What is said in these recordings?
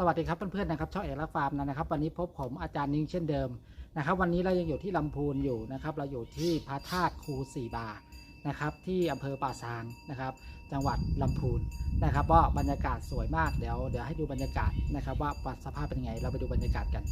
สวัสดีครับเพื่อนๆนะครับช่องเอกลักฟาร์มนะครับ วันนี้พบผมอาจารย์นิ้งเช่นเดิมนะครับ วันนี้เรายังอยู่ที่ลำพูนอยู่นะครับ เราอยู่ที่พระธาตุครูสีบานะครับ ที่อำเภอป่าซางนะครับ จังหวัดลำพูนนะครับก็บรรยากาศสวยมากเดี๋ยวเดี๋ยวให้ดูบรรยากาศนะครับ ว่าสภาพเป็นยังไง เราไปดูบรรยากาศกัน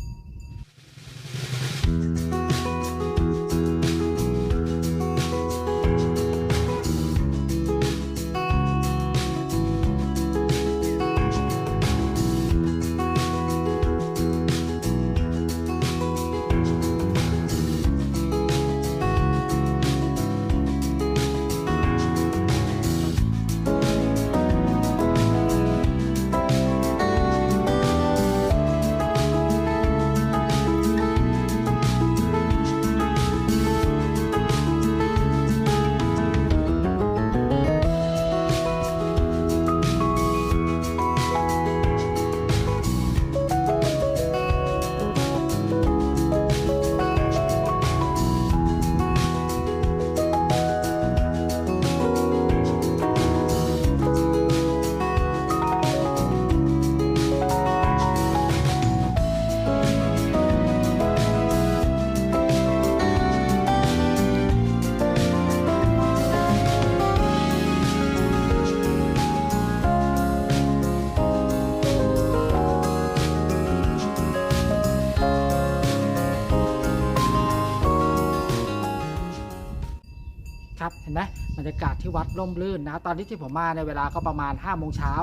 เห็นไหมบรรยากาศที่วัดร่มรื่นนะตอนที่ที่ผมมาในเวลาก็ประมาณ5้าโมงเช้า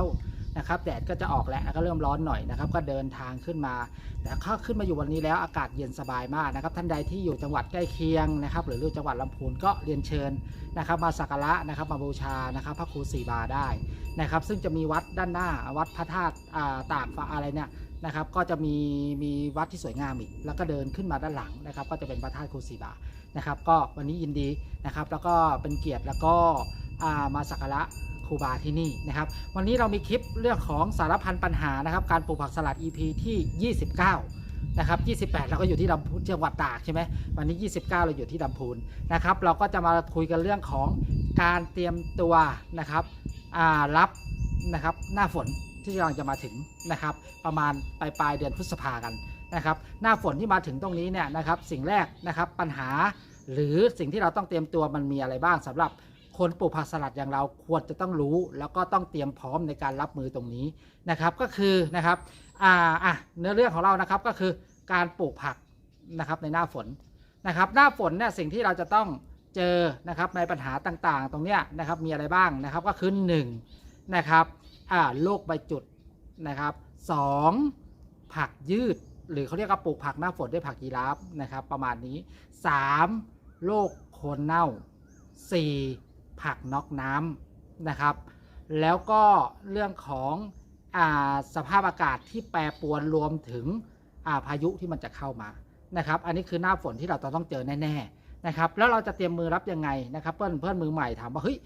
นะครับแดดก็จะออกแล้วก็เริ่มร้อนหน่อยนะครับ ก็เดินทางขึ้นมาแต่ข้าขึ้นมาอยู่วันนี้แล้วอากาศเย็นสบายมากนะครับ ท่านใดที่อยู่จังหวัดใกล้เคียงนะครับ หรืออยู่จังหวัดลำพูนก็เรียนเชิญนะครับ มาสักการะนะครับมาบูชานะครับพระครูสีบาได้นะครับ ซึ่งจะมีวัดด้านหน้าวัดพระธาตุอ่าตากฟ้าอะไรเนี่ย นะครับก็จะมีมีวัดที่สวยงามอีก แล้วก็เดินขึ้นมาด้านหลังนะครับ ก็จะเป็นพระธาตุครูสีบานะครับ ก็วันนี้ยินดีนะครับ แล้วก็เป็นเกียรติแล้วก็ามาสักการะครูบาที่นี่นะครับ วันนี้เรามีคลิปเรื่องของสารพันปัญหานะครับ การปลูกผักสลัด EP ที่ 29 นะครับ 28 เราก็อยู่ที่ลำพูนจังหวัดตากใช่ไหมวันนี้ 29 เราอยู่ที่ลำพูนนะครับ เราก็จะมาคุยกันเรื่องของการเตรียมตัวนะครับรับนะครับหน้าฝน ที่กำลังจะมาถึงนะครับ ประมาณปลายปลายเดือนพฤษภากันนะครับ หน้าฝนที่มาถึงตรงนี้เนี่ยนะครับ สิ่งแรกนะครับปัญหา หรือสิ่งที่เราต้องเตรียมตัวมันมีอะไรบ้างสำหรับคนปลูกผักสลัดอย่างเราควรจะต้องรู้ แล้วก็ต้องเตรียมพร้อมในการรับมือตรงนี้นะครับ ก็คือนะครับอ่าอะเนื้อเรื่องของเรานะครับก็คือการปลูกผักนะครับในหน้าฝนนะครับ หน้าฝนเนี่ยสิ่งที่เราจะต้องเจอนะครับในปัญหาต่างๆ ตรงเนี้ยนะครับมีอะไรบ้างนะครับก็คือหนึ่งนะครับ อ่าโรคใบจุดนะครับสองผักยืด หรือเขาเรียกว่าปลูกผักหน้าฝนด้วยผักยีราฟนะครับ ประมาณนี้ 3. โรคโคนเน่า 4. ผักน็อกน้ำนะครับ แล้วก็เรื่องของอาสภาพอากาศที่แปรปรวนรวมถึงอ่าพายุที่มันจะเข้ามานะครับ อันนี้คือหน้าฝนที่เราต้องเจอแน่ ๆนะครับ แล้วเราจะเตรียมมือรับยังไงนะครับ เพื่อนเพื่อนมือใหม่ถามว่าเฮ้ย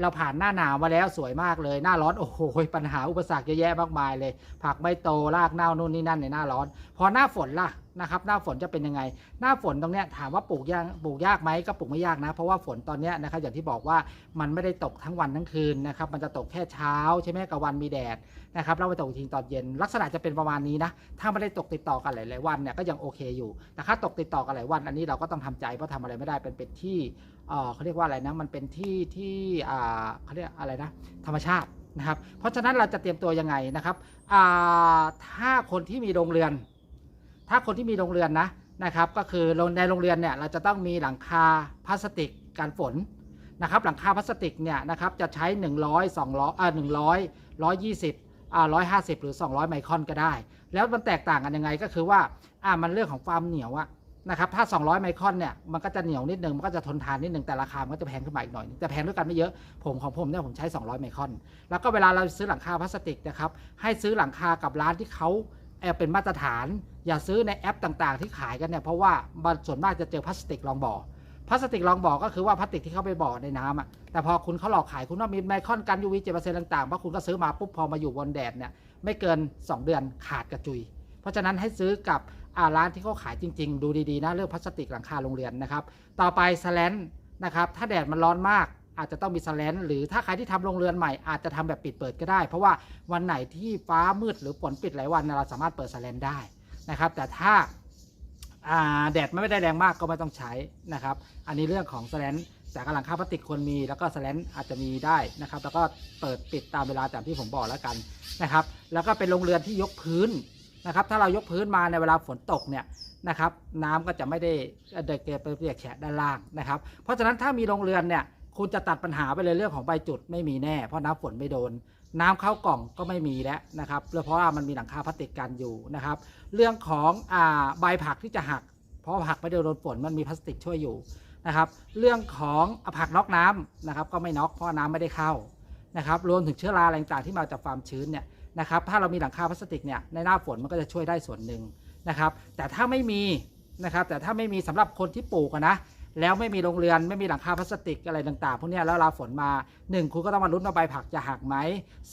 เราผ่านหน้าหนาวมาแล้วสวยมากเลย หน้าร้อนโอ้โหปัญหาอุปสรรคเยอะแยะมากมายเลย ผักไม่โตรากเน่านู่นนี่นั่นในหน้าร้อน พอหน้าฝนล่ะ นะครับหน้าฝนจะเป็นยังไง หน้าฝนตรงเนี้ยถามว่าปลูกยากปลูกยากไหมก็ปลูกไม่ยากนะ เพราะว่าฝนตอนเนี้ยนะครับอย่างที่บอกว่ามันไม่ได้ตกทั้งวันทั้งคืนนะครับมันจะตกแค่เช้าใช่ไหมกับวันมีแดดนะครับแล้วไปตกทีตอนเย็น ลักษณะจะเป็นประมาณนี้นะถ้าไม่ได้ตกติดต่อกันหลายๆวันเนี่ยก็ยังโอเคอยู่แต่ถ้าตกติดต่อกันหลายวัน อันนี้เราก็ต้องทำใจเพราะทำอะไรไม่ได้เป็นเป็นที่เออเขาเรียกว่าอะไรนะมันเป็นที่ที่อ่าเขาเรียกอะไรนะธรรมชาตินะครับเพราะฉะนั้นเราจะเตรียมตัวยังไงนะครับอ่าถ้าคนที่มีโรงเรือน ถ้าคนที่มีโรงเรือนนะนะครับก็คือในโรงเรือนเนี่ยเราจะต้องมีหลังคาพลาสติกกันฝนนะครับหลังคาพลาสติกเนี่ยนะครับจะใช้ 100 200อ่า100 120อ่า150 หรือ 200 ไมครอนก็ได้ แล้วมันแตกต่างกันยังไงก็คือว่าอ่ามันเรื่องของความเหนียวอะนะครับถ้า 200 ไมครอนเนี่ยมันก็จะเหนียวนิดนึงมันก็จะทนทานนิดนึงแต่ราคามันก็จะแพงขึ้นมาอีกหน่อยแต่แพงด้วยกันไม่เยอะผมของผมเนี่ยผมใช้ 200 ไมครอน แล้วก็เวลาเราซื้อหลังคาพลาสติกนะครับให้ซื้อหลังคากับร้านที่เขา เอ่อเป็นมาตรฐาน อย่าซื้อในแอปต่างๆ ที่ขายกันเนี่ยเพราะว่าส่วนมากจะเจอพลาสติกรองบ่อพลาสติกรองบ่อก็คือว่าพลาสติกที่เข้าไปบ่อในน้ำอะแต่พอคุณเขาหลอกขายคุณว่ามีไมคอนกัน UV 7%ต่างๆเพราะคุณก็ซื้อมาปุ๊บพอมาอยู่บนแดดเนี่ยไม่เกิน 2 เดือนขาดกระจุย เพราะฉะนั้นให้ซื้อกับร้านที่เขาขายจริง ๆ ดูดีๆนะเรื่องพลาสติกหลังคาโรงเรียนนะครับต่อไปสแลนนะครับถ้าแดดมันร้อนมาก อาจจะต้องมีสแลนหรือถ้าใครที่ทำโรงเรือนใหม่อาจจะทำแบบปิดเปิดก็ได้ เพราะว่าวันไหนที่ฟ้ามืดหรือฝนปิดหลายวันเราสามารถเปิดสแลนได้นะครับ แต่ถ้าแดดไม่ได้แรงมากก็ไม่ต้องใช้นะครับ อันนี้เรื่องของสแลนแต่กำลังคาพลาสติกควรมี แล้วก็สแลนอาจจะมีได้นะครับ แล้วก็เปิดปิดตามเวลาตามที่ผมบอกแล้วกันนะครับ แล้วก็เป็นโรงเรือนที่ยกพื้นนะครับ ถ้าเรายกพื้นมาในเวลาฝนตกเนี่ยนะครับ น้ำก็จะไม่ได้เด็กไปเปียกแฉะด้านล่างนะครับ เพราะฉะนั้นถ้ามีโรงเรือนเนี่ย คุณจะตัดปัญหาไปเลยเรื่องของใบจุดไม่มีแน่ เพราะน้ำฝนไม่โดน น้ำเข้ากล่องก็ไม่มีแล้วนะครับเพราะว่ามันมีหลังคาพลาสติกกันอยู่นะครับ เรื่องของอ่าใบผักที่จะหัก เพราะผักไม่โดนฝนมันมีพลาสติกช่วยอยู่นะครับเรื่องของผักน็อกน้ำนะครับก็ไม่น็อกเพราะน้ำไม่ได้เข้านะครับรวมถึงเชื้อราอะไรต่างๆที่มาจากความชื้นเนี่ยนะครับถ้าเรามีหลังคาพลาสติกเนี่ยในหน้าฝนมันก็จะช่วยได้ส่วนหนึ่งนะครับแต่ถ้าไม่มีนะครับแต่ถ้าไม่มีสำหรับคนที่ปลูกนะ แล้วไม่มีโรงเรือนไม่มีหลังคาพลาสติกอะไรต่างๆพวกนี้แล้วเวลาฝนมาหนึ่งคุณก็ต้องมาลุ้นว่าใบผักจะหักไหม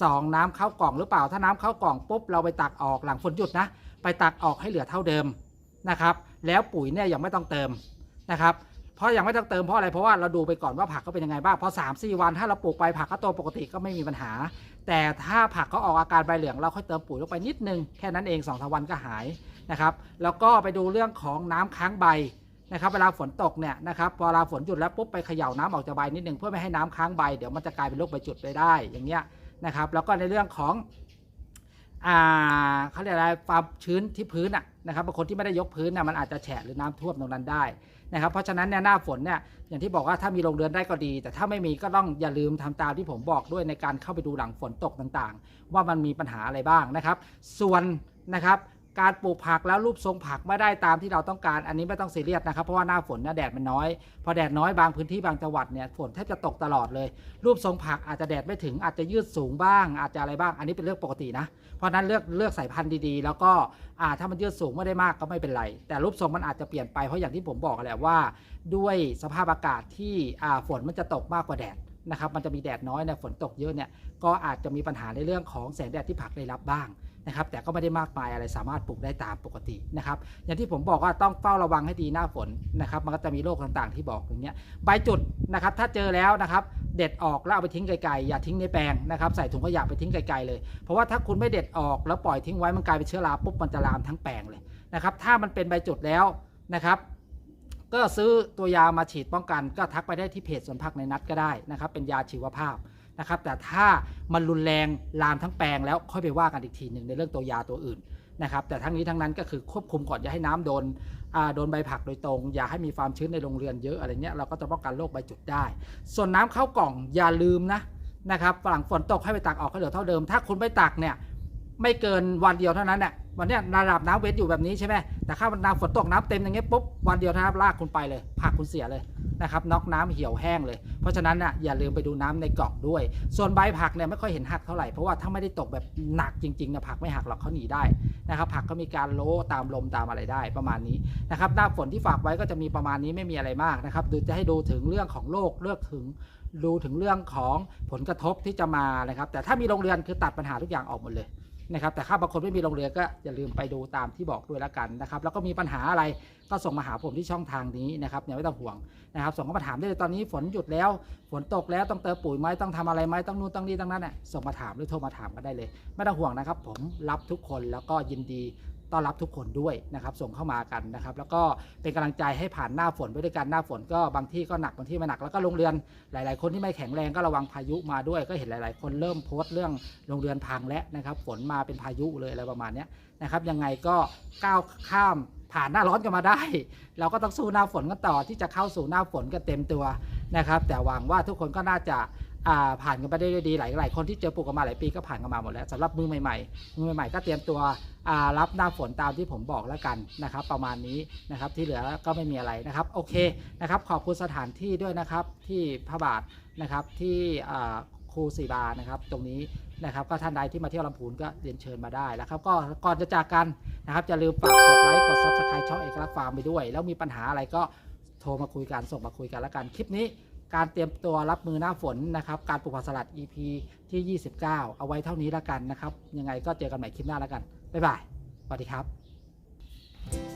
สองน้ำเข้ากล่องหรือเปล่า ถ้าน้ำเข้ากล่องปุ๊บเราไปตักออกหลังฝนหยุดนะ ไปตักออกให้เหลือเท่าเดิมนะครับแล้วปุ๋ยเนี่ยยังไม่ต้องเติมนะครับเพราะยังไม่ต้องเติมเพราะอะไรเพราะว่าเราดูไปก่อนว่าผักเขาเป็นยังไงบ้างพอ3 4 วันถ้าเราปลูกไปผักก็โตปกติก็ไม่มีปัญหา แต่ถ้าผักเขาออกอาการใบเหลืองเราค่อยเติมปุ๋ยลงไปนิดนึงแค่นั้นเอง2อสวันก็หายนะครับแล้วก็ไปดูเรื่องของน้ำค้างใบ นะครับเวลาฝนตกเนี่ยนะครับพอเวลาฝนหยุดแล้วปุ๊บไปเขย่าน้ำออกจากใบนิดนึงเพื่อไม่ให้น้ำค้างใบเดี๋ยวมันจะกลายเป็นโรคใบจุดไปได้อย่างเงี้ยนะครับ แล้วก็ในเรื่องของอ่าเขาเรียกอะไรความชื้นที่พื้นอะนะครับบางคนที่ไม่ได้ยกพื้นน่ะมันอาจจะแฉะหรือน้ำท่วมตรงนั้นได้นะครับ เพราะฉะนั้นเนี่ยหน้าฝนเนี่ยอย่างที่บอกว่าถ้ามีโรงเรือนได้ก็ดี แต่ถ้าไม่มีก็ต้องอย่าลืมทำตามที่ผมบอกด้วยในการเข้าไปดูหลังฝนตกต่างๆ ว่ามันมีปัญหาอะไรบ้างนะครับ ส่วนนะครับ การปลูกผักแล้วรูปทรงผักไม่ได้ตามที่เราต้องการ อันนี้ไม่ต้องซีเรียสนะครับเพราะว่าหน้าฝนเนี่ยแดดมันน้อย พอแดดน้อยบางพื้นที่บางจังหวัดเนี่ยฝนแทบจะตกตลอดเลย รูปทรงผักอาจจะแดดไม่ถึงอาจจะยืดสูงบ้าง อาจจะอะไรบ้าง อันนี้เป็นเรื่องปกตินะ เพราะนั้นเลือกเลือกสายพันธุ์ดีๆ แล้วก็ถ้ามันยืดสูงไม่ได้มากก็ไม่เป็นไร แต่รูปทรงมันอาจจะเปลี่ยนไปเพราะอย่างที่ผมบอกแหละว่า ด้วยสภาพอากาศที่ฝนมันจะตกมากกว่าแดดนะครับมันจะมีแดดน้อยเนี่ยฝนตกเยอะเนี่ยก็อาจจะมีปัญหาในเรื่องของแสงแดดที่ผักได้รับบ้าง นะครับแต่ก็ไม่ได้มากมายอะไรสามารถปลูกได้ตามปกตินะครับอย่างที่ผมบอกว่าต้องเฝ้าระวังให้ดีหน้าฝนนะครับมันก็จะมีโรคต่างๆ ที่บอกอย่างเงี้ยใบจุดนะครับถ้าเจอแล้วนะครับเด็ดออกแล้วเอาไปทิ้งไกลๆอย่าทิ้งในแปลงนะครับใส่ถุงขยะไปทิ้งไกลๆเลย เพราะว่าถ้าคุณไม่เด็ดออกแล้วปล่อยทิ้งไว้มันกลายเป็นเชื้อราปุ๊บมันจะลามทั้งแปลงเลยนะครับถ้ามันเป็นใบจุดแล้วนะครับก็ซื้อตัวยามาฉีดป้องกัน ก็ทักไปได้ที่เพจสวนผักในนัดก็ได้นะครับเป็นยาชีวภาพ นะครับแต่ถ้ามันรุนแรงลามทั้งแปลงแล้วค่อยไปว่ากันอีกทีหนึ่งในเรื่องตัวยาตัวอื่นนะครับแต่ทั้งนี้ทั้งนั้นก็คือควบคุมก่อนอย่าให้น้ำโดนโดนใบผักโดยตรง อย่าให้มีความชื้นในโรงเรือนเยอะอะไรเงี้ยเราก็จะป้องกันโรคใบจุดได้ ส่วนน้ำเข้ากล่องอย่าลืมนะนะครับฝั่งฝนตกให้ไปตักออกให้เหลือเท่าเดิม ถ้าคุณไม่ตักเนี่ยไม่เกินวันเดียวเท่านั้นแหละ วันนี้ระดับน้ำเวทอยู่แบบนี้ใช่ไหมแต่ถ้ามันน้ำฝนตกน้ำเต็มอย่างเงี้ยปุ๊บวันเดียวนะครับลากคุณไปเลยผักคุณเสียเลยนะครับน็อกน้ำเหี่ยวแห้งเลย เพราะฉะนั้นน่ะอย่าลืมไปดูน้ำในกล่องด้วย ส่วนใบผักเนี่ยไม่ค่อยเห็นหักเท่าไหร่เพราะว่าถ้าไม่ได้ตกแบบหนักจริงๆนะผักไม่หักหรอกเขาหนีได้นะครับผักก็มีการโลตามลมตามอะไรได้ประมาณนี้นะครับหน้าฝนที่ฝากไว้ก็จะมีประมาณนี้ไม่มีอะไรมากนะครับดูจะให้ดูถึงเรื่องของโรคเลือกถึงดูถึงเรื่องของผลกระทบที่จะมานะครับแต่ถ้ามีโรงเรือนคือตัดปัญหาทุกอย่างออกหมดเลย นะครับแต่ถ้าบางคนไม่มีโรงเรือก็อย่าลืมไปดูตามที่บอกด้วยละกันนะครับแล้วก็มีปัญหาอะไรก็ส่งมาหาผมที่ช่องทางนี้นะครับอย่าไม่ต้องห่วงนะครับส่งเข้ามาถามได้เลยตอนนี้ฝนหยุดแล้ว ฝนตกแล้วต้องเติมปุ๋ยไหมต้องทำอะไรไหมต้องนู่นต้องนี่ต้องนั้นน่ะส่งมาถามหรือโทรมาถามก็ได้เลย ไม่ต้องห่วงนะครับ ผมรับทุกคนแล้วก็ยินดี ต้อนรับทุกคนด้วยนะครับส่งเข้ามากันนะครับ แล้วก็เป็นกำลังใจให้ผ่านหน้าฝนไปด้วยกันหน้าฝนก็บางที่ก็หนักบางที่ไม่หนักแล้วก็โรงเรือนหลาย ๆ คนที่ไม่แข็งแรงก็ระวังพายุมาด้วย ก็เห็นหลาย ๆ คนเริ่มโพสต์เรื่องโรงเรือนพังแล้วนะครับฝนมาเป็นพายุเลยอะไรประมาณนี้นะครับยังไงก็ก้าวข้ามผ่านหน้าร้อนกันมาได้ เราก็ต้องสู้หน้าฝนกันต่อที่จะเข้าสู่หน้าฝนกันเต็มตัวนะครับ แต่หวังว่าทุกคนก็น่าจะ ผ่านกันไปได้ด้วยดีหลายหลายคนที่เจอปลูกกันมาหลายปีก็ผ่านกันมาหมดแล้วสำหรับมือใหม่ๆมือใหม่ๆก็เตรียมตัวรับหน้าฝนตามที่ผมบอกแล้วกันนะครับ ประมาณนี้นะครับที่เหลือก็ไม่มีอะไรนะครับโอเคนะครับ ขอบคุณสถานที่ด้วยนะครับที่พระบาทนะครับที่ครูสีบานะครับ ตรงนี้นะครับก็ท่านใดที่มาเที่ยวลำพูนก็เรียนเชิญมาได้แล้วครับก็ก่อนจะจากกันนะครับจะลืมฝากกดไลค์กดซับสไครต์ช่องเอกลักษณ์ฟาร์มไปด้วย แล้วมีปัญหาอะไรก็โทรมาคุยกันส่งมาคุยกันแล้วกันคลิปนี้ การเตรียมตัวรับมือหน้าฝนนะครับ การปลูกผักสลัด EP ที่ 29 เอาไว้เท่านี้แล้วกันนะครับ ยังไงก็เจอกันใหม่คลิปหน้าแล้วกัน บ๊ายบาย สวัสดีครับ